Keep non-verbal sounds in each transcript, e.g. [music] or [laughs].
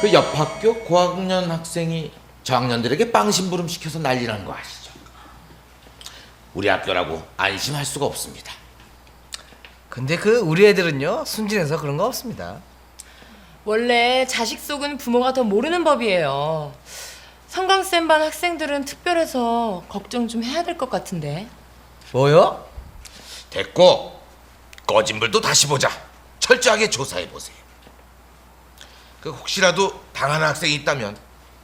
그 옆 학교 고학년 학생이 저학년들에게 빵 심부름 시켜서 난리 난 거 아시죠? 우리 학교라고 안심할 수가 없습니다. 근데 그 우리 애들은요 순진해서 그런 거 없습니다. 원래 자식 속은 부모가 더 모르는 법이에요. 성강쌤 반 학생들은 특별해서 걱정 좀 해야 될 것 같은데. 뭐요? 됐고 거짓말도 다시 보자. 철저하게 조사해 보세요. 그 혹시라도 당하는 학생이 있다면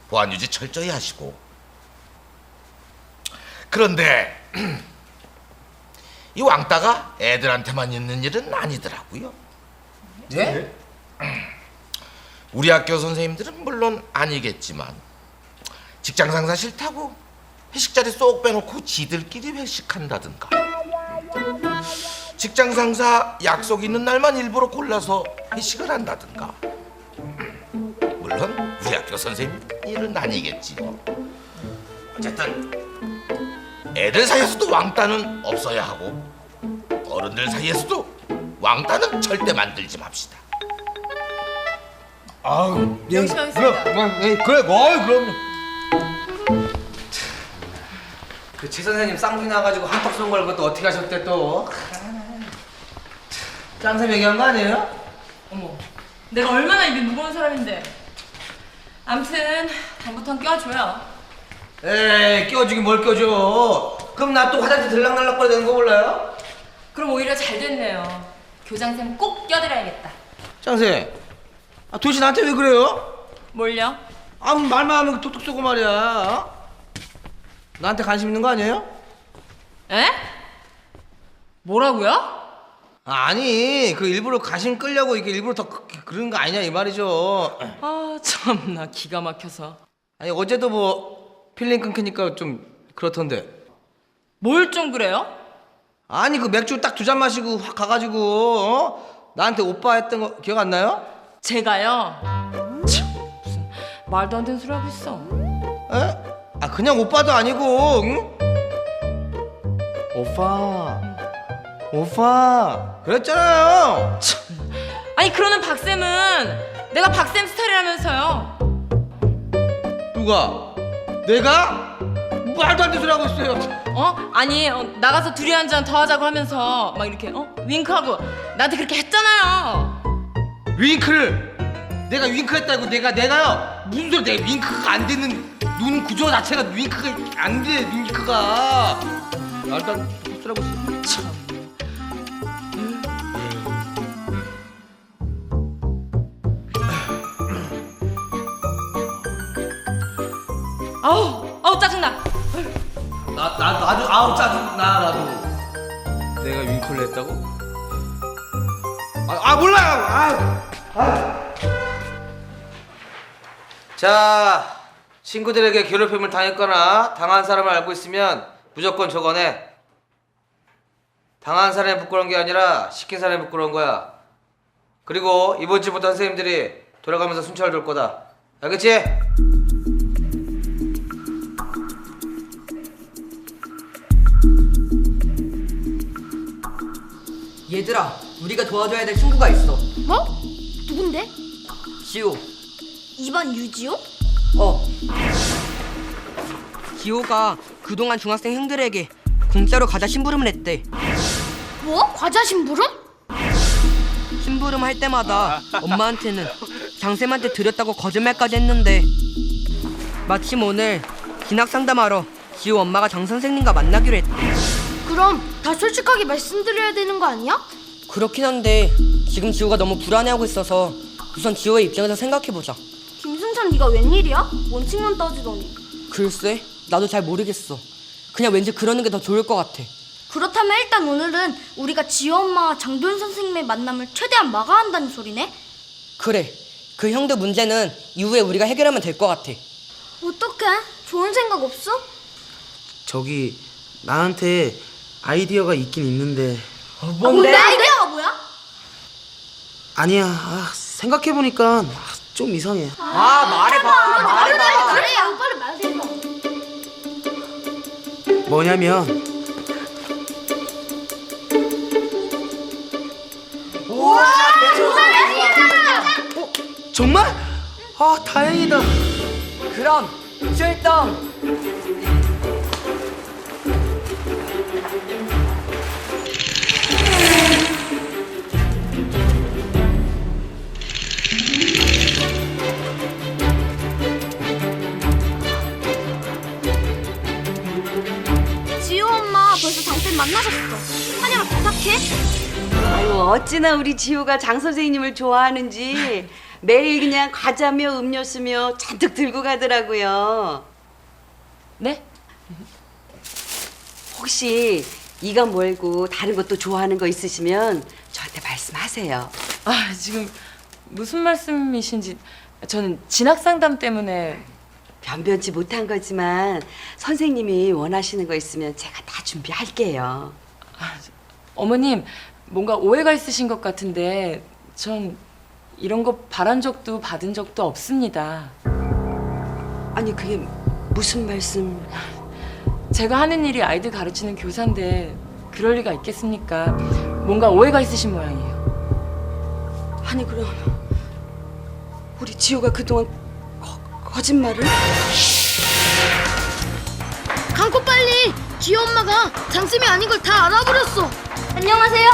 보안 유지 철저히 하시고. 그런데 [clears throat] 이 왕따가 애들한테만 있는 일은 아니더라고요. 예? [clears throat] 우리 학교 선생님들은 물론 아니겠지만 직장 상사 싫다고 회식 자리 쏙 빼놓고 지들끼리 회식한다든가 직장 상사 약속 있는 날만 일부러 골라서 회식을 한다든가 [clears throat] 물론 우리 학교 선생님 일은 아니겠지요 어쨌든 애들 사이에서도 왕따는 없어야 하고 어른들 사이에서도 왕따는 절대 만들지 맙시다 아우 명심하겠습니다. 그럼 예, 그래 뭐 그럼 그최 선생님 쌍둥이 나가지고 한턱 쏜 걸 그것도 어떻게 하셨대 또 짱쌤 얘기한 거 아니에요? 어머, 내가 얼마나 입이 무거운 사람인데. 암튼 다음부턴 껴줘요. 에이 껴주긴 뭘 껴줘 그럼 나 또 화장실 들락날락 거려 되는 거 몰라요? 그럼 오히려 잘 됐네요. 교장쌤 꼭 껴드려야겠다. 짱쌤 아 도대체 나한테 왜 그래요? 뭘요? 아 말만 하면 톡톡 쏘고 말이야 어? 나한테 관심 있는 거 아니에요? 에? 뭐라고요? 아니 그 일부러 가심 끌려고 이게 일부러 더 그- 그런 거 아니냐 이 말이죠 아 참나 기가 막혀서. 아니 어제도 뭐 필링 끊기니까 좀 그렇던데 뭘 좀 그래요? 아니 그 맥주 딱 두 잔 마시고 확 가가지고 어? 나한테 오빠 했던 거 기억 안 나요? 제가요. 참, 무슨 말도 안 되는 소리 하고 있어. 에? 아 그냥 오빠도 아니고 응? 오빠 오빠 그랬잖아요 아니 그러는 박쌤은 내가 박쌤 스타일이라면서요. 누가? 내가? 말도 안 되는 소리 하고 있어요 어? 아니 어, 나가서 둘이 한 잔 더 하자고 하면서 막 이렇게 어? 윙크하고 나한테 그렇게 했잖아요. 윙크를 내가 윙크했다고 내가 내가요 무슨 소리 내가 윙크가 안 되는 눈 구조 자체가 윙크가 안 돼 윙크가 말도 안 되는 소리 하고 있어 참. 아우 아우 짜증나. 나, 나, 나도 아우 짜증 나 나도 내가 윙크를 했다고? 아, 아 몰라요 아, 아. 자 친구들에게 괴롭힘을 당했거나 당한 사람을 알고 있으면 무조건 적어내 당한 사람이 부끄러운 게 아니라 시킨 사람이 부끄러운 거야 그리고 이번 주부터 선생님들이 돌아가면서 순찰을 돌 거다 알겠지? 얘들아, 우리가 도와줘야 될 친구가 있어. 뭐? 누군데? 시우. 2번 유지호? 어. 지호가 그동안 중학생 형들에게 공짜로 과자 심부름을 했대. 뭐? 과자 심부름? 심부름 할 때마다 엄마한테는 장쌤한테 드렸다고 거짓말까지 했는데 마침 오늘 진학 상담하러 지호 엄마가 장 선생님과 만나기로 했대. 그럼 다 솔직하게 말씀드려야 되는 거 아니야? 그렇긴 한데 지금 지호가 너무 불안해하고 있어서 우선 지호의 입장에서 생각해보자. 김승찬 네가 웬일이야? 원칙만 따지더니 글쎄, 나도 잘 모르겠어. 그냥 왠지 그러는 게 더 좋을 것 같아. 그렇다면 일단 오늘은 우리가 지호 엄마와 장도연 선생님의 만남을 최대한 막아야 한다는 소리네? 그래, 그 형들 문제는 이후에 우리가 해결하면 될 것 같아. 어떡해? 좋은 생각 없어? 저기 나한테 아이디어가 있긴 있는데. 뭔데? 아이디어가 뭐야? 아니야. 아, 생각해보니까 아, 좀 이상해. 아, 말해봐, 말해봐. 그래 야 빨리 말해봐. 뭐냐면 어, 정말? 아 다행이다. 그럼 출동. 지호 엄마 벌써 장쌤 만나셨어 한이랑 부탁해 아유 어찌나 우리 지호가 장 선생님을 좋아하는지 매일 그냥 과자며 음료수며 잔뜩 들고 가더라고요. 네? 혹시 이거 말고 다른 것도 좋아하는 거 있으시면 저한테 말씀하세요. 아 지금 무슨 말씀이신지 저는 진학 상담 때문에 변변치 못한 거지만 선생님이 원하시는 거 있으면 제가 다 준비할게요. 어머님 뭔가 오해가 있으신 것 같은데 전 이런 거 바란 적도 받은 적도 없습니다. 아니 그게 무슨 말씀? 제가 하는 일이 아이들 가르치는 교사인데 그럴 리가 있겠습니까? 뭔가 오해가 있으신 모양이에요. 아니 그럼 우리 지호가 그동안 거, 거짓말을? 감고 빨리 지호 엄마가 장쌤이 아닌 걸 다 알아버렸어 안녕하세요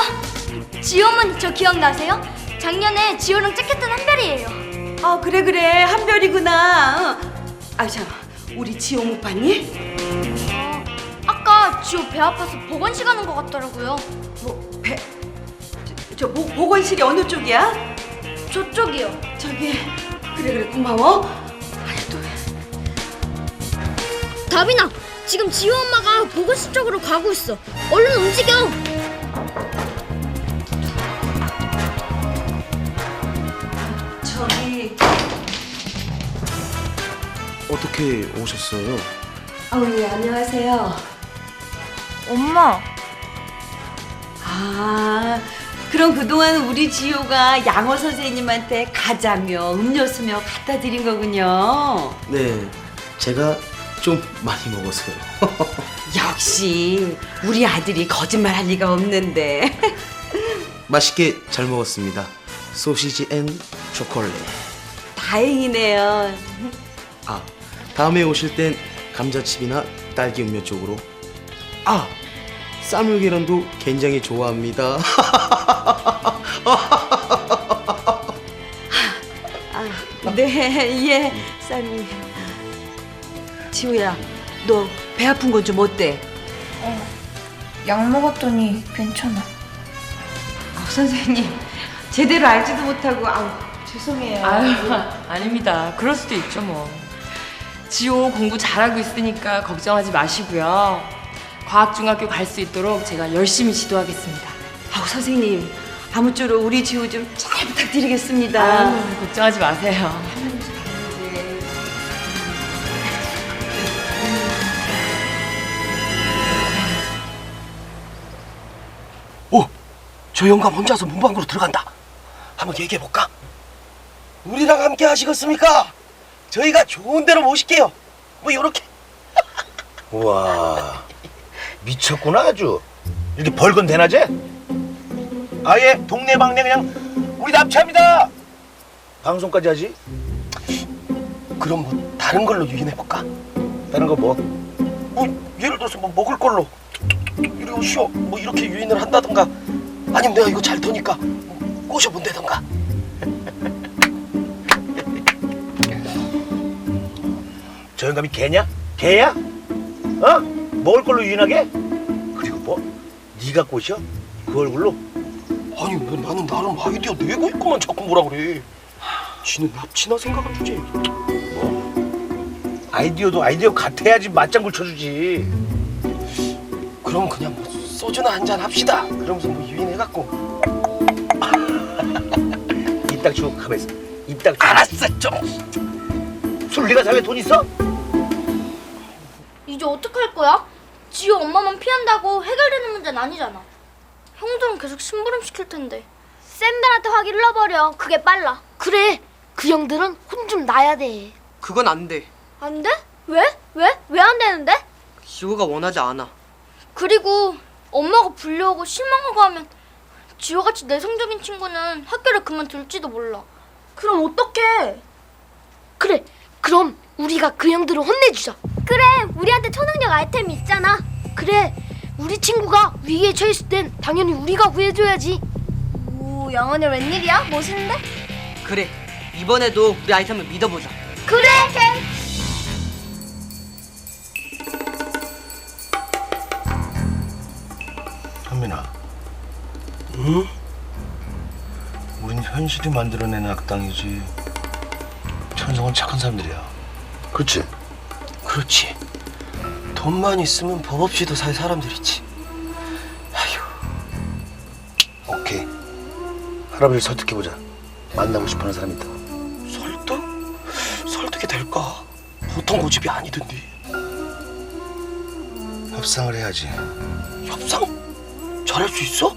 지호 어머니 저 기억나세요? 작년에 지호랑 짝했던 한별이에요 아 그래 그래 한별이구나. 아자 우리 지호 못 봤니? 지호 배 아파서 보건실 가는 것 같더라고요 뭐 배? 저, 저 보, 보건실이 어느 쪽이야? 저쪽이요 저기 그래 그래 고마워. 아니 또 다빈아 지금 지호 엄마가 보건실 쪽으로 가고 있어 얼른 움직여 저기 어떻게 오셨어요? 아우 예 안녕하세요. 엄마 아 그럼 그동안 우리 지호가 양호 선생님한테 과자며 음료수며 갖다 드린 거군요. 네 제가 좀 많이 먹었어요 [laughs] 역시 우리 아들이 거짓말 할 리가 없는데. [laughs] 맛있게 잘 먹었습니다 소시지 앤 초콜릿 다행이네요. 아 다음에 오실 땐 감자칩이나 딸기 음료 쪽으로 아 쌈을 계란도 굉장히 좋아합니다 네, 예, 쌀이. 지우야, 너 배 아픈 건 좀 어때? 약 먹었더니 괜찮아. 아, 선생님, 제대로 알지도 못하고, 아우, 죄송해요. 아유 아닙니다. 그럴 수도 있죠 뭐. 지호 공부 잘하고 있으니까 걱정하지 마시고요. 과학중학교 갈 수 있도록 제가 열심히 지도하겠습니다. 아우, 선생님, 아무쪼록 우리 지우 좀 잘 부탁드리겠습니다. 아유, 걱정하지 마세요. 오, 저 영감 혼자서 문방구로 들어간다. 한번 얘기해 볼까? 우리랑 함께 하시겠습니까? 저희가 좋은 데로 모실게요. 뭐 요렇게. [laughs] 우와 미쳤구나 아주 이렇게 벌건 대낮에 아예 동네방네 그냥 우리 납치합니다 방송까지 하지 그럼 뭐 다른 걸로 유인해 볼까? 다른 거 뭐? 뭐 예를 들어서 뭐 먹을 걸로 이러고 쉬어 뭐 이렇게 유인을 한다던가 아니면 내가 이거 잘 터니까 꼬셔 본다던가 저 영감이 개냐? 개야? 어? 먹을 걸로 유인하게? 그리고 뭐? 네가 꼬셔? 그 얼굴로? 아니 뭐 나는 나름 아이디어 내고 있구만 자꾸 뭐라 그래 지는 납치나 생각을 주지 뭐? 아이디어도 아이디어 같아야지 맞장구 쳐주지 그럼 그냥 뭐 소주나 한 잔 합시다 그러면서 뭐 유인해갖고 [laughs] 이딱 주고 가만있어 이딱 알았어 좀술 네가 사게 돈 있어? 이제 어떡할 거야? 지호 엄마만 피한다고 해결되는 문제는 아니잖아. 형들은 계속 심부름 시킬 텐데. 쌤들한테 확 일러버려. 그게 빨라. 그래. 그 형들은 혼 좀 나야 돼. 그건 안 돼. 안 돼? 왜? 왜? 왜 안 되는데? 지호가 원하지 않아. 그리고 엄마가 불려오고 실망하고 하면 지호같이 내성적인 친구는 학교를 그만둘지도 몰라. 그럼 어떡해? 그래, 그럼 우리가 그 형들을 혼내주자. 우리한테 초능력 아이템이 있잖아. 그래, 우리 친구가 위기에 처했을 땐 당연히 우리가 구해줘야지. 오, 영원이 웬일이야? 멋있는데? 그래. 이번에도 우리 아이템을 믿어보자. 그래, 현민아 응? 우린 현실이 만들어내는 악당이지 천성은 착한 사람들이야 그렇지? 그렇지 돈만 있으면 법 없이도 살 사람들이지 아휴 오케이 할아버지 설득해 보자 만나고 싶어하는 사람이 있다 설득? 설득이 될까? 보통 고집이 아니던데 협상을 해야지 협상? 잘할 수 있어?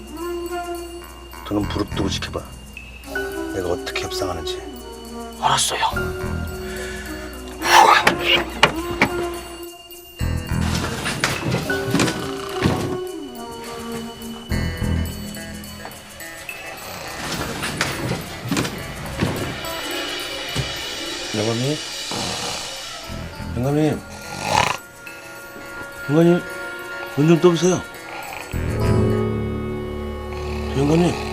너는 부릅뜨고 지켜봐. 내가 어떻게 협상하는지. 알았어요. 영감님, 문좀 떠보세요. 영감님.